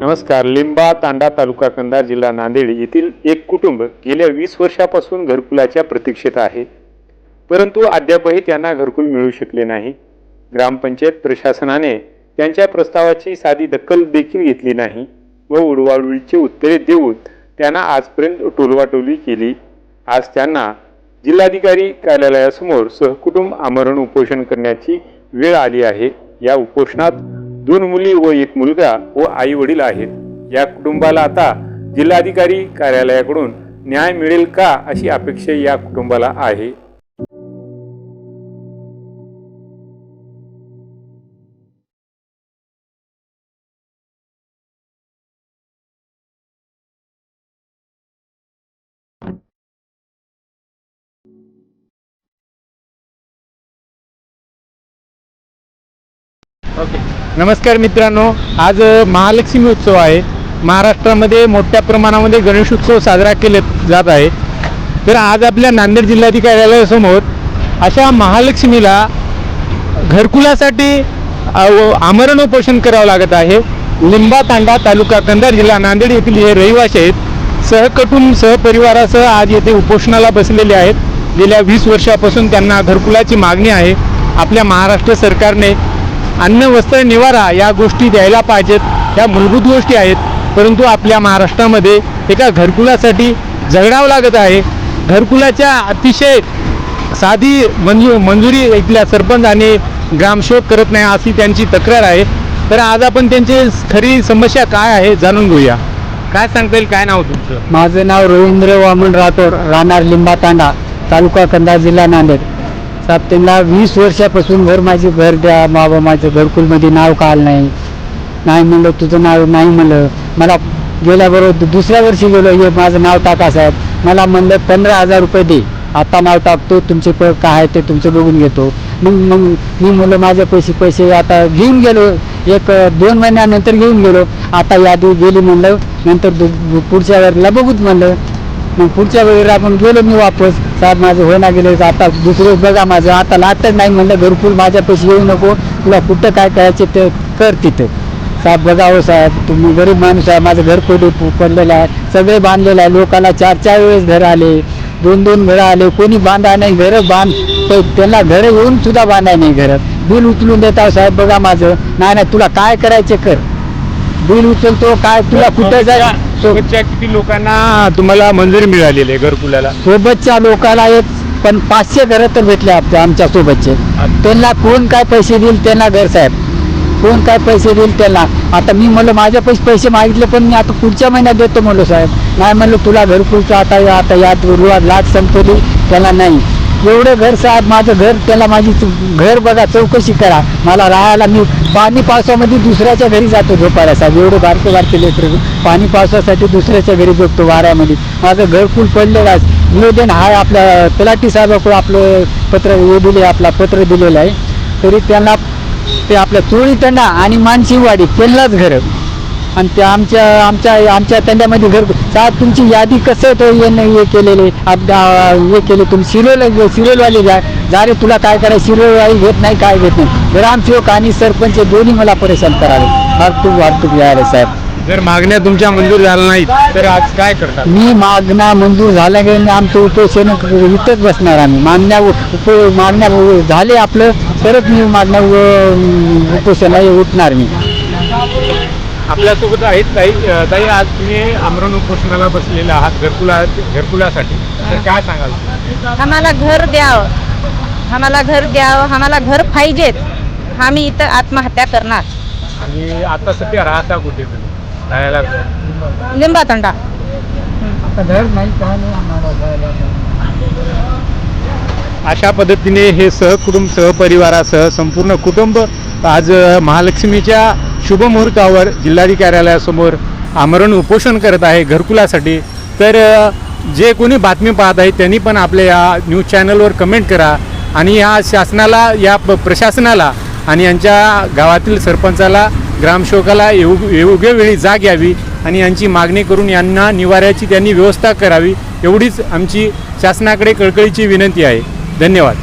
नमस्कार लिंबा तांडा तालुका कंधार जिल्हा नांदेड येथील एक कुटुंब गेल्या वीस वर्षापासून घरकुलाच्या प्रतीक्षेत आहे. परंतु अद्यापही त्यांना घरकुल मिळू शकले नाही. ग्रामपंचायत प्रशासनाने त्यांच्या प्रस्तावाची साधी दखल देखील घेतली नाही व उडवाउडवीची उत्तरे देऊन त्यांना आजपर्यंत टोलवाटोली केली. आज त्यांना जिल्हाधिकारी कार्यालयासमोर सहकुटुंब आमरण उपोषण करण्याची वेळ आली आहे. या उपोषणात दोन मुली व एक मुलगा व आई वडील आहेत. या कुटुंबाला आता जिल्हाधिकारी कार्यालयाकडून न्याय मिळेल का अशी अपेक्षा या कुटुंबाला आहे. नमस्कार मित्रांनो आज महालक्ष्मी उत्सव आहे. महाराष्ट्रामध्ये मोठ्या प्रमाणामध्ये गणेश उत्सव साजरा केले जात आहे. तर आज आपल्या नांदेड जिल्हाधिकाऱ्यालयासमोर अशा महालक्ष्मीला घरकुलासाठी आमरण उपोषण करावं लागत आहे. लिंबा तांडा तालुका कंधार जिल्हा नांदेड येथील हे रहिवासी आहेत. सहकटुंब सहपरिवारासह आज येथे उपोषणाला बसलेले आहेत. गेल्या वीस वर्षापासून त्यांना घरकुलाची मागणी आहे. आपल्या महाराष्ट्र सरकारने अन्न वस्त्र निवारा या गोष्टी द्यायला पाहिजेत. या मूलभूत गोष्टी आहेत. परंतु आपल्या महाराष्ट्रामध्ये एका घरकुलासाठी झगडावं लागत आहे. घरकुलाच्या अतिशय साधी मंजू मंजुरी इथल्या सरपंच आणि ग्रामसेवक करत नाही अशी त्यांची तक्रार आहे. तर आज आपण त्यांची खरी समस्या काय आहे जाणून घेऊया. काय सांगता येईल? काय नाव तुमचं? माझं नाव रवींद्र वामन राठोड राहणार लिंबा तांडा तालुका कंधार जिल्हा नांदेड. त्यांना वीस वर्षापासून घर माझे घर द्या बाबा माझं घरकुलमध्ये नाव काल नाही. नाही म्हणलं तुझं नाव नाही म्हणलं. मला गेल्याबरोबर दुसऱ्या वर्षी गेलो हे माझं नाव टाका साहेब. मला म्हणलं पंधरा हजार रुपये दे. आता नाव टाकतो तुमचे प काय आहे ते तुमचं बघून घेतो. मग मग मी म्हणलं माझे पैसे पैसे आता घेऊन गेलो. एक दोन महिन्यानंतर घेऊन गेलो. आता यादी गेली म्हणलं नंतर दु- पुढच्या वेळेला बघूच म्हणलं. मग पुढच्या वेळेला आपण गेलो मी वापस. साहेब माझं होईना गेले आता दुसरं बघा माझं. आता लाटत नाही म्हणलं घरपूर माझ्यापाशी येऊ नको. तुला कुठं काय करायचे ते कर तिथं. साहेब बघावं हो साहेब तुम्ही गरीब माणूस आहे माझं घर कोणी पडलेलं आहे? सगळे बांधलेलं आहे लोकांना चार चार वेळेस घर आले. दोन दोन घरं आले कोणी बांधा नाही घरं बांध. त्यांना घरं येऊन सुद्धा बांधाय नाही घरं. बिल उचलून देता हो साहेब बघा माझं. नाही नाही तुला काय करायचे कर. बिल उचलतो काय तुला कुठं जाय सोबतच्या किती लोकांना तुम्हाला मंजुरी मिळालेली आहे घरकुलाला? सोबतच्या लोकांना एक पण पाचशे घरं तर भेटले आपल्या आमच्या सोबतचे. त्यांना कोण काय पैसे देईल त्यांना घर साहेब. कोण काय पैसे देईल त्यांना. आता मी म्हणलं माझ्या पैसे पैसे मागितले पण मी आता पुढच्या महिन्यात देतो म्हणलो साहेब. नाही म्हणलं तुला घरकुलचं आता आता यात रुवात लाट संपवली त्याला नाही. एवढं घर साहेब माझं घर त्याला माझी घर बघा चौकशी करा. मला राहायला मी पाणी पावसामध्ये दुसऱ्याच्या घरी जातो झोपायला साहेब. एवढं बारके बारके लेकर पाणी पावसासाठी दुसऱ्याच्या घरी झोपतो वाऱ्यामध्ये. माझं घरकुल पडलेलं आहे. निवेदन हा आपल्या तलाठी साहेबाकडून आपलं पत्र हे दिले आपला पत्र दिलेलं आहे. तरी त्यांना ते आपल्या चोळी आणि मानसिंगवाडी त्यांनाच घरं. आणि ते आमच्या आमच्या आमच्या तंड्यामध्ये घर साहेब तुमची यादी कसं तो हे न- हे केलेले हे केले तुम्ही सिरियल सिरियलवाले जा जा रे तुला काय करायचं? सिरियलवाली घेत नाही काय घेत नाही. ग्रामसेवक आणि सरपंच दोन्ही मला परेशान करावे. वाहतूक वाहतूक यायला साहेब. जर मागण्या तुमच्या मंजूर झाल्या नाहीत तर आज काय करतात? मी मागण्या मंजूर झाल्या गेल्या आमचं उपोषण इथंच बसणार आम्ही. मागण्या उप मागण्या झाले आपलं तरच मी मागण्या उपोषणाला उठणार मी. आपल्यासोबत आहेत ताई. ताई आज तुम्ही आमरण उपोषणाला बसलेले आहात घरकुला घरकुलासाठी. तर काय सांगाल? आम्हाला घर द्यावं. आम्हाला घर द्यावं. आम्हाला घर पाहिजेत. आम्ही इथं आत्महत्या करणार. आणि आता सध्या राहता कुठे तुम्ही? राहायला? लिंबातंडा. घर नाही काय नाही? आम्हाला. अशा पद्धतीने हे सहकुटुंब सहपरिवारासह संपूर्ण कुटुंब आज महालक्ष्मीच्या शुभमुहूर्तावर जिल्हाधिकारी कार्यालयासमोर आमरण उपोषण करत आहे घरकुलासाठी. तर जे कोणी बातमी पाहत आहे त्यांनी पण आपल्या या न्यूज चॅनलवर कमेंट करा आणि या शासनाला या प प्रशासनाला आणि यांच्या गावातील सरपंचाला ग्रामसेवकाला येऊ योग्य वेळी जाग यावी आणि यांची मागणी करून यांना निवाऱ्याची त्यांनी व्यवस्था करावी एवढीच आमची शासनाकडे कळकळीची विनंती आहे. धन्यवाद.